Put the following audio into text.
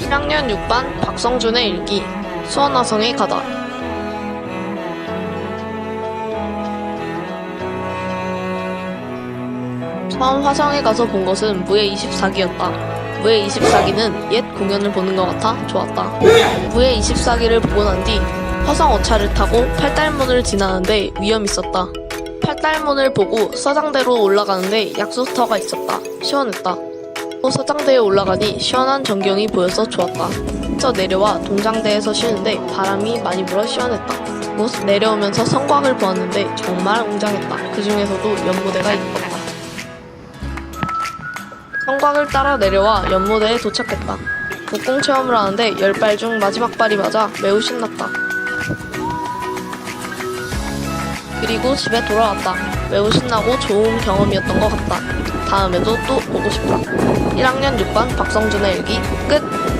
1학년 6반 박성준의 일기 수원화성에 가다 처음 화성에 가서 본 것은 무예 24기였다. 무예 24기는 옛 공연을 보는 것 같아 좋았다. 무예 24기를 보고 난 뒤 화성 어차를 타고 팔달문을 지나는데 위험이 있었다. 팔달문을 보고 서장대로 올라가는데 약수터가 있었다. 시원했다. 또 서장대에 올라가니 시원한 전경이 보여서 좋았다. 저 내려와 동장대에서 쉬는데 바람이 많이 불어 시원했다. 곧 내려오면서 성곽을 보았는데 정말 웅장했다. 그 중에서도 연무대가 이뻤다. 성곽을 따라 내려와 연무대에 도착했다. 북궁 체험을 하는데 열 발 중 마지막 발이 맞아 매우 신났다. 그리고 집에 돌아왔다. 매우 신나고 좋은 경험이었던 것 같다. 다음에도 또 보고 싶다. 1학년 6반 박성준의 일기 끝!